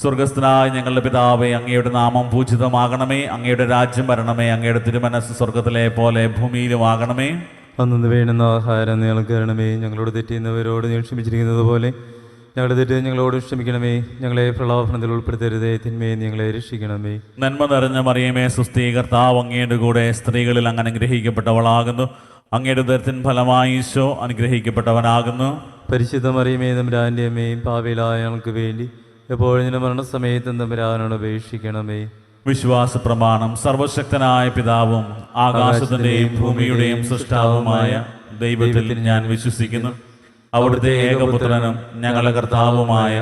സ്വർഗസ്ഥനായ ഞങ്ങളുടെ പിതാവേ അങ്ങയുടെ നാമം പൂജിതമാകണമേ. അങ്ങയുടെ രാജ്യം വരണമേ. അങ്ങയുടെ തിരുമനസ് സ്വർഗത്തിലെ പോലെ ഭൂമിയിലുമാകണമേ. അന്നു വേണ്ടുന്ന ആഹാരം ഞങ്ങൾക്ക് തരണമേ. ഞങ്ങളോട് തെറ്റിയുന്നവരോട് നീ ക്ഷമിച്ചിരിക്കുന്നത് പോലെ ഞങ്ങളുടെ തെറ്റ് ഞങ്ങളോട് ക്ഷമിക്കണമേ. ഞങ്ങളെ പ്രളോഭനത്തിൽ ഉൾപ്പെടുത്തരുതേ. തിന്മയെ ഞങ്ങളെ രക്ഷിക്കണമേ. നന്മ നിറഞ്ഞ മറിയമേ സുസ്ഥീ കർത്താവ് അങ്ങയുടെ കൂടെ സ്ത്രീകളിൽ അങ്ങനെ അനുഗ്രഹിക്കപ്പെട്ടവളാകുന്നു. അങ്ങയുടെ ദരത്തിൻ ഫലമായി ഈശോ അനുഗ്രഹിക്കപ്പെട്ടവനാകുന്നു. പരിശുദ്ധ മറിയമേ തമ്പുരാന്റെ അമ്മയും പാവയിലായ ഞങ്ങൾക്ക് വേണ്ടി എപ്പോഴും മരണസമയത്തും തമ്പുരാനോട് അപേക്ഷിക്കണമേ. വിശ്വാസ പ്രമാണം സർവശക്തനായ പിതാവും ആകാശത്തിന്റെയും ഭൂമിയുടെയും സൃഷ്ടാവുമായ ദൈവത്തിൽ ഞാൻ വിശ്വസിക്കുന്നു. അവിടുത്തെ ഏകപുത്രനും ഞങ്ങളുടെ കർത്താവുമായ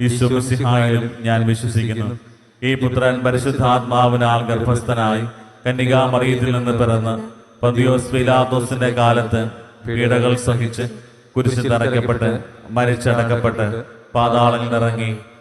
ഈശ്വസിഹായിലും ഞാൻ വിശ്വസിക്കുന്നു. ഈ പുത്രൻ പരിശുദ്ധാത്മാവിനാൽ ഗർഭസ്ഥനായി കന്യകാമറിയത്തിൽ നിന്ന് പിറന്ന് പന്തിയോസ് പിലാത്തോസിന്റെ കാലത്ത് പീഡകൾ സഹിച്ച് കുരിശിൽ തറയ്ക്കപ്പെട്ട് മരിച്ചടക്കപ്പെട്ട് പാതാളങ്ങളിൽ ഇറങ്ങി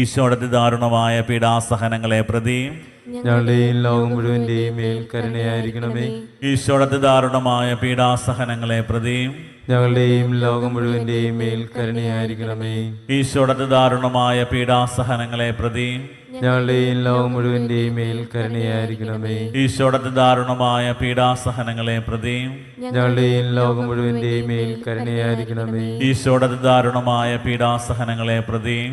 ഈശോയുടെ ദാരുണമായ പീഡാസഹനങ്ങളെ പ്രതി ഞങ്ങളുടെയും ലോകം മുഴുവന്റെയും മേൽ കരുണയായിരിക്കണമേ. ഈശോയുടെ ദാരുണമായ പീഡാസഹനങ്ങളെ പ്രതി ഞങ്ങളുടെയും ലോകം മുഴുവന്റെയും മേൽ കരുണയായിരിക്കണമേ. ഈശോയുടെ ദാരുണമായ പീഡാസഹനങ്ങളെ പ്രതി ഞങ്ങളുടെയും ലോകം മുഴുവന്റെയും മേൽ കരുണയായിരിക്കണമേ. ഈശോയുടെ ദാരുണമായ പീഡാസഹനങ്ങളെ പ്രതി ഞങ്ങളുടെയും ലോകം മുഴുവന്റെയും മേൽ കരുണയായിരിക്കണമേ. ഈശോയുടെ ദാരുണമായ പീഡാസഹനങ്ങളെ പ്രതിയും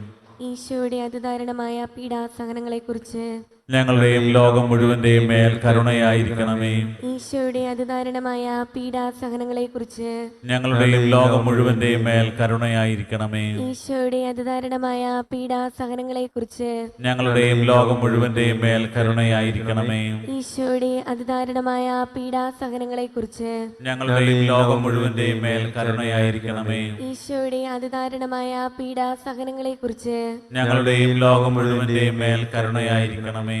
ഈശോയുടെ അതിദാരുണമായ പീഡാസഹനങ്ങളെക്കുറിച്ച് ഞങ്ങളുടെയും ലോകം മുഴുവന്റെയും മേൽ കരുണയായിരിക്കണമേ. ഈശോയുടെ അതിദാരുണമായ പീഡാസഹനങ്ങളെക്കുറിച്ച് ഞങ്ങളുടെയും ലോകം മുഴുവന്റെയും മേൽ കരുണയായിരിക്കണമേ. ഈശോയുടെ അതിദാരുണമായ പീഡാസഹനങ്ങളെക്കുറിച്ച് ഞങ്ങളുടെയും ലോകം മുഴുവന്റെയും മേൽ കരുണയായിരിക്കണമേ. ഈശോയുടെ അതിദാരുണമായ പീഡാസഹനങ്ങളെക്കുറിച്ച് ഞങ്ങളുടെയും ലോകം മുഴുവന്റെയും മേൽ കരുണയായിരിക്കണമേ. ഈശോയുടെ അതിദാരുണമായ പീഡാസഹനങ്ങളെക്കുറിച്ച് ഞങ്ങളുടെയും ലോകം മുഴുവന്റെയും മേൽ കരുണയായിരിക്കണമേ.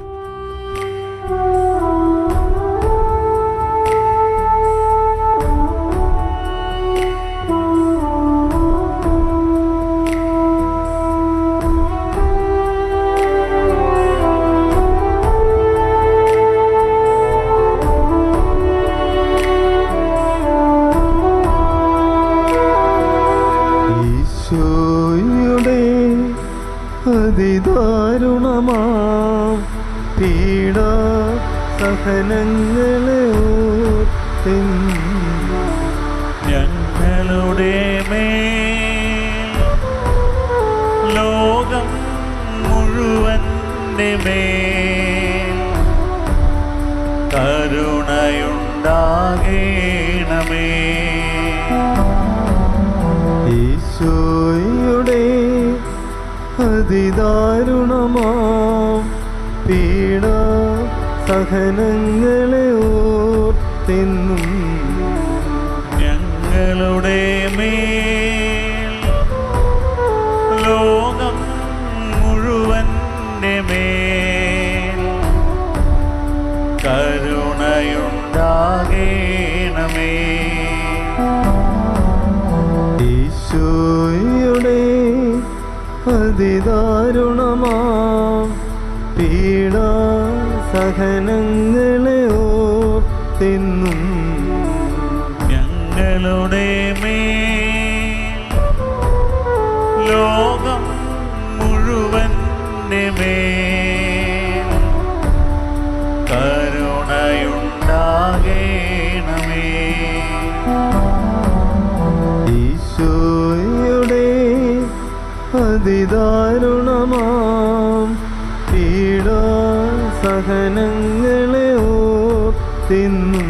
ഈശോയുടെ അതിദാരുണമാ പീഡ സഹനങ്ങളെ ഞങ്ങളുടെ മേ ലോകം മുഴുവന്റെ മേ കരുണയുണ്ടാകേണമേ. ഈശോയുടെ അതിദാരുണമാം. പീഡ സഹനങ്ങളെ ഓർത്തെന്നും ഞങ്ങളുടെ മേൽ ലോകം മുഴുവന്റെ മേൽ കരുണയുണ്ടാകേണമേ. ഈശോയുടെ അതിദാരുണമാം പീഡ സഹനങ്ങളെ ഓർത്തിന്നും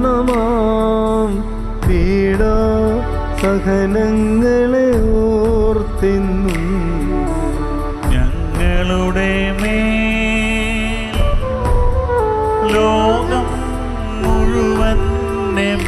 സഹനങ്ങളെ ഓർത്തിന്നും ഞങ്ങളുടെ മേ ലോകം മുഴുവൻ മേൽ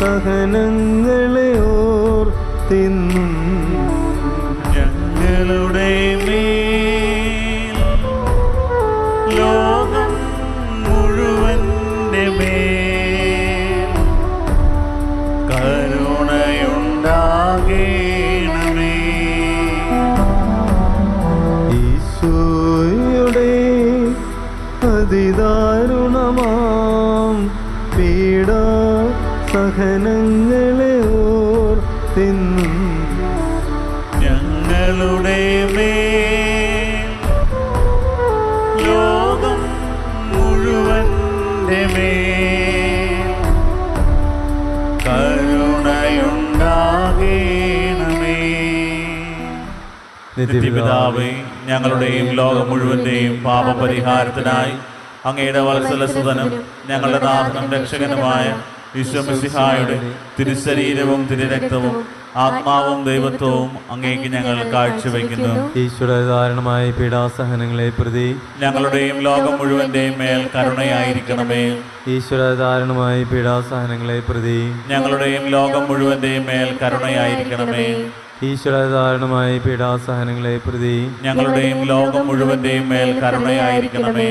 സഹനങ്ങളെ ഓർത്തിന്നും ഞങ്ങളുടെ മേൽ ലോകം കരുണയുണ്ടാകേണമേ. സഹനങ്ങളെ ഓർത്തിന്നും ഞങ്ങളുടെ മേ ലോകം മുഴുവന്റെ മേ കരുണയുണ്ടാകേണമേ. നിത്യപിതാവേ ഞങ്ങളുടെയും ലോകം മുഴുവന്റെയും പാപപരിഹാരത്തിനായി അങ്ങയുടെ വത്സലസുതനും ഞങ്ങളുടെ നാഥനും രക്ഷകനുമായ ഈശോ മിശിഹായുടെ തിരുശരീരവും തിരുരക്തവും ആത്മാവും ദൈവത്വവും അങ്ങേക്ക് ഞങ്ങൾ കാഴ്ചവെക്കുന്നു. ഈശ്വര ധാരണമായ പീഡാസഹനങ്ങളെ പ്രതി ഞങ്ങളുടെയും ലോകം മുഴുവന്റെയും മേൽ കരുണയായിരിക്കണമേ. ഈശ്വര ധാരണമായ പീഡാസഹനങ്ങളെ പ്രതി ഞങ്ങളുടെയും ലോകം മുഴുവന്റെയും മേൽ കരുണയായിരിക്കണമേ. ഈശ്വര ധാരണമായ പീഡാസഹനങ്ങളെ പ്രതി ഞങ്ങളുടെയും ലോകം മുഴുവന്റെയും മേൽ കരുണയായിരിക്കണമേ.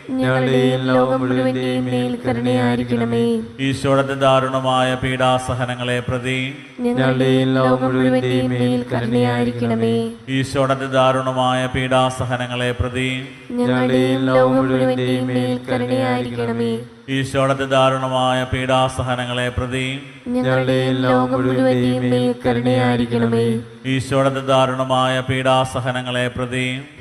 ഞങ്ങളുടെയും ലോകം മുഴുവന്റെയും മേൽ കരുണയായിരിക്കണമേ. ഈശോയുടെ ദാരുണമായ പീഡാസഹനങ്ങളെ പ്രതി ഞങ്ങളുടെയും ലോകം മുഴുവന്റെയും മേൽ കരുണയായിരിക്കണമേ. ഈശോയുടെ ദാരുണമായ പീഡാസഹനങ്ങളെ പ്രതി ഞങ്ങളുടെയും ലോകം മുഴുവന്റെയും മേൽ കരുണയായിരിക്കണമേ. ഈശോയുടെ ദാരുണമായ പീഡാസഹനങ്ങളെ പ്രതി ഞങ്ങളുടെയും ലോകം മുഴുവന്റെയും മേൽ കരുണയായിരിക്കണമേ. ഈശോയുടെ ദാരുണമായ പീഡാസഹനങ്ങളെ പ്രതിയും